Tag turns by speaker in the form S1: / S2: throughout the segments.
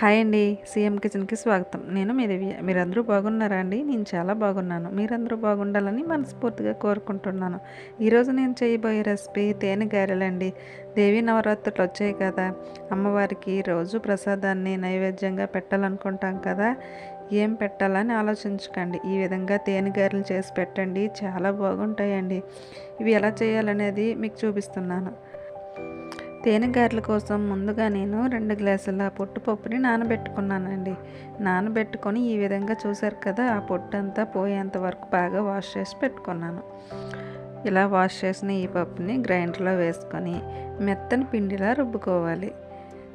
S1: Hi అండి CM కిచెన్కి స్వాగతం. నేను మీ దివ్య. మీరందరూ బాగున్నారా అండి? నేను చాలా బాగున్నాను. మీరందరూ బాగుండాలని మనస్ఫూర్తిగా కోరుకుంటున్నాను. ఈరోజు నేను చేయబోయే రెసిపీ తేనె గారెలండి దేవి నవరాత్రులు వచ్చాయి కదా. అమ్మవారికి రోజు ప్రసాదాన్ని నైవేద్యంగా పెట్టాలనుకుంటాం కదా. ఏం పెట్టాలని ఆలోచించకండి. ఈ విధంగా తేనె గారెలు చేసి పెట్టండి. చాలా బాగుంటాయండి. ఇవి ఎలా చేయాలనేది మీకు చూపిస్తున్నాను. తేనె గారెల కోసం ముందుగా నేను రెండు గ్లాసుల పొట్టుపప్పుని నానబెట్టుకున్నానండి. నానబెట్టుకొని ఈ విధంగా చూసారు కదా ఆ పొట్టు అంతా పోయేంత వరకు బాగా వాష్ చేసి పెట్టుకున్నాను. ఇలా వాష్ చేసిన ఈ పప్పుని గ్రైండర్లో వేసుకొని మెత్తని పిండిలా రుబ్బుకోవాలి.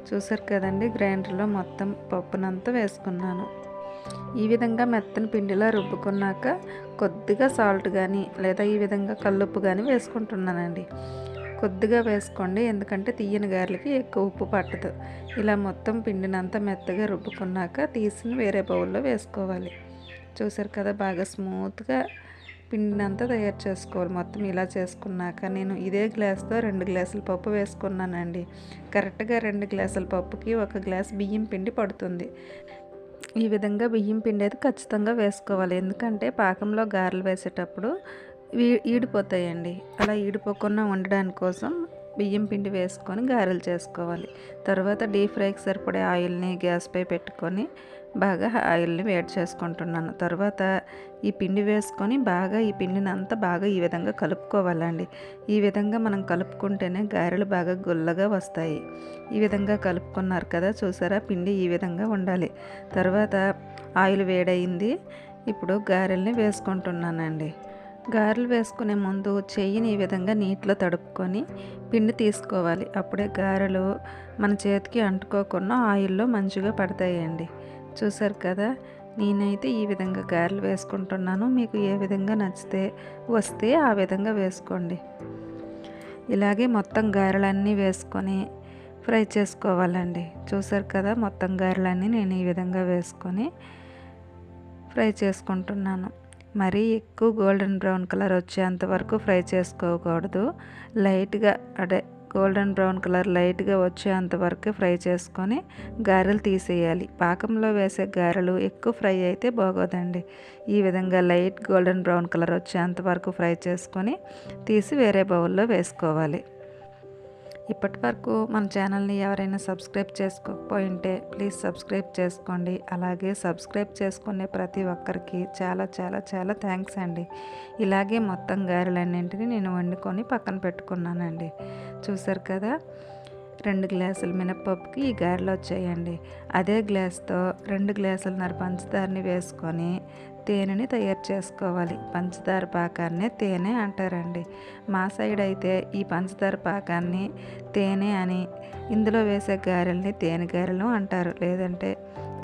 S1: చూసారు కదండి గ్రైండర్లో మొత్తం పప్పునంతా వేసుకున్నాను. ఈ విధంగా మెత్తని పిండిలా రుబ్బుకున్నాక కొద్దిగా సాల్ట్ కానీ లేదా ఈ విధంగా కల్లుప్పు కానీ వేసుకుంటున్నానండి. కొద్దిగా వేసుకోండి. ఎందుకంటే తీయని గారెలకి ఎక్కువ ఉప్పు పట్టదు. ఇలా మొత్తం పిండినంత మెత్తగా రుబ్బుకున్నాక తీసిన వేరే బౌల్లో వేసుకోవాలి. చూసారు కదా బాగా స్మూత్గా పిండినంతా తయారు చేసుకోవాలి. మొత్తం ఇలా చేసుకున్నాక నేను ఇదే గ్లాస్తో రెండు గ్లాసుల పప్పు వేసుకున్నానండి. కరెక్ట్గా రెండు గ్లాసుల పప్పుకి ఒక గ్లాస్ బియ్యం పిండి పడుతుంది. ఈ విధంగా బియ్యం పిండి అయితే ఖచ్చితంగా వేసుకోవాలి. ఎందుకంటే పాకంలో గారెలు వేసేటప్పుడు ఈడిపోతాయండి. అలా ఈడిపోకుండా ఉండడాని కోసం బియ్యం పిండి వేసుకొని గారెలు చేసుకోవాలి. తర్వాత డీప్ ఫ్రైకి సరిపడే ఆయిల్ని గ్యాస్పై పెట్టుకొని బాగా ఆయిల్ని వేడి చేసుకుంటున్నాను. తర్వాత ఈ పిండి వేసుకొని బాగా ఈ పిండిని అంతా బాగా ఈ విధంగా కలుపుకోవాలండి. ఈ విధంగా మనం కలుపుకుంటేనే గారెలు బాగా గుల్లగా వస్తాయి. ఈ విధంగా కలుపుకున్నారు కదా చూసారా? పిండి ఈ విధంగా ఉండాలి. తర్వాత ఆయిల్ వేడయింది. ఇప్పుడు గారెల్ని వేసుకుంటున్నానండి. గారెలు వేసుకునే ముందు చెయ్యిని ఈ విధంగా నీటిలో తడుపుకొని పిండి తీసుకోవాలి. అప్పుడే గారెలు మన చేతికి అంటుకోకుండా ఆయిల్లో మంచిగా పడతాయండి. చూసారు కదా? నేనైతే ఈ విధంగా గారెలు వేసుకుంటున్నాను. మీకు ఏ విధంగా నచ్చితే వస్తే ఆ విధంగా వేసుకోండి. ఇలాగే మొత్తం గారెలన్నీ వేసుకొని ఫ్రై చేసుకోవాలండి. చూసారు కదా? మొత్తం గారెలన్నీ నేను ఈ విధంగా వేసుకొని ఫ్రై చేసుకుంటున్నాను. మరీ ఎక్కువ గోల్డెన్ బ్రౌన్ కలర్ వచ్చేంత వరకు ఫ్రై చేసుకోకూడదు. లైట్గా అదే గోల్డెన్ బ్రౌన్ కలర్ లైట్గా వచ్చేంత వరకు ఫ్రై చేసుకొని గారెలు తీసేయాలి. పాకంలో వేసే గారెలు ఎక్కువ ఫ్రై అయితే బాగోదండి. ఈ విధంగా లైట్ గోల్డెన్ బ్రౌన్ కలర్ వచ్చేంత వరకు ఫ్రై చేసుకొని తీసి వేరే బౌల్లో వేసుకోవాలి. ఇప్పటి వరకు మన ఛానల్ని ఎవరైనా సబ్స్క్రైబ్ చేసుకోకపోయి ఉంటే ప్లీజ్ సబ్స్క్రైబ్ చేసుకోండి. అలాగే సబ్స్క్రైబ్ చేసుకునే ప్రతి ఒక్కరికి చాలా చాలా చాలా థ్యాంక్స్ అండి. ఇలాగే మొత్తం గారెలన్నింటినీ నేను వండుకొని పక్కన పెట్టుకున్నానండి. చూసారు కదా? రెండు గ్లాసుల మినప్పప్పుకి ఈ గారెలు వచ్చాయండి. అదే గ్లాస్తో రెండు గ్లాసులన్నర పంచదారని వేసుకొని తేనెని తయారు చేసుకోవాలి. పంచదార పాకాన్నే తేనె అంటారండి. మా సైడ్ అయితే ఈ పంచదార పాకాన్ని తేనె అని ఇందులో వేసే గారెల్ని తేనె గారెలు అంటారు. లేదంటే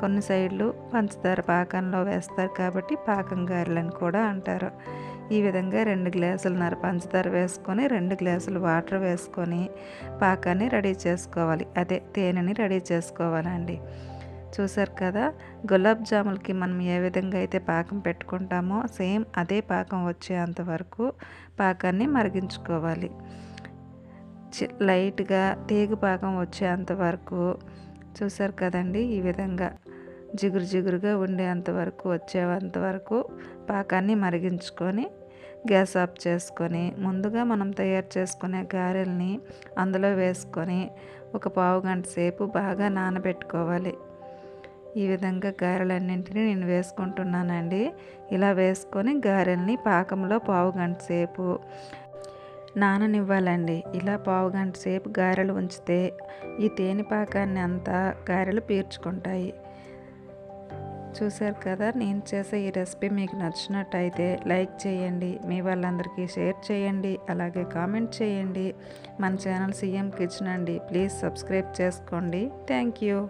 S1: కొన్ని సైడ్లు పంచదార పాకంలో వేస్తారు కాబట్టి పాకం గారెలని కూడా అంటారు. ఈ విధంగా రెండు గ్లాసులున్నర పంచదార వేసుకొని రెండు గ్లాసులు వాటర్ వేసుకొని పాకాన్ని రెడీ చేసుకోవాలి. అదే తేనెని రెడీ చేసుకోవాలండి. చూసారు కదా? గులాబ్ జాములకి మనం ఏ విధంగా అయితే పాకం పెట్టుకుంటామో సేమ్ అదే పాకం వచ్చేంత వరకు పాకాన్ని మరిగించుకోవాలి. లైట్గా తీగ పాకం వచ్చేంత వరకు చూసారు కదండి? ఈ విధంగా జిగురు జిగురుగా ఉండేంత వరకు వచ్చేంత వరకు పాకాన్ని మరిగించుకొని గ్యాస్ ఆఫ్ చేసుకొని ముందుగా మనం తయారు చేసుకునే గారెల్ని అందులో వేసుకొని ఒక పావు గంట సేపు బాగా నానబెట్టుకోవాలి. ఈ విధంగా గారెలన్నింటినీ నేను వేసుకుంటున్నానండి. ఇలా వేసుకొని గారెల్ని పాకంలో పావు గంట సేపు నాననివ్వాలండి. ఇలా పావు గంట సేపు గారెలు ఉంచితే ఈ తేనె పాకాన్ని అంతా గారెలు పీర్చుకుంటాయి. చూశారు కదా నేను చేసే ఈ రెసిపీ మీకు నచ్చినట్టయితే లైక్ చేయండి మీ వాళ్ళందరికీ షేర్ చేయండి అలాగే కామెంట్ చేయండి. మన ఛానల్ సీఎం కిచెన్ అండి ప్లీజ్ సబ్స్క్రైబ్ చేసుకోండి. Thank you.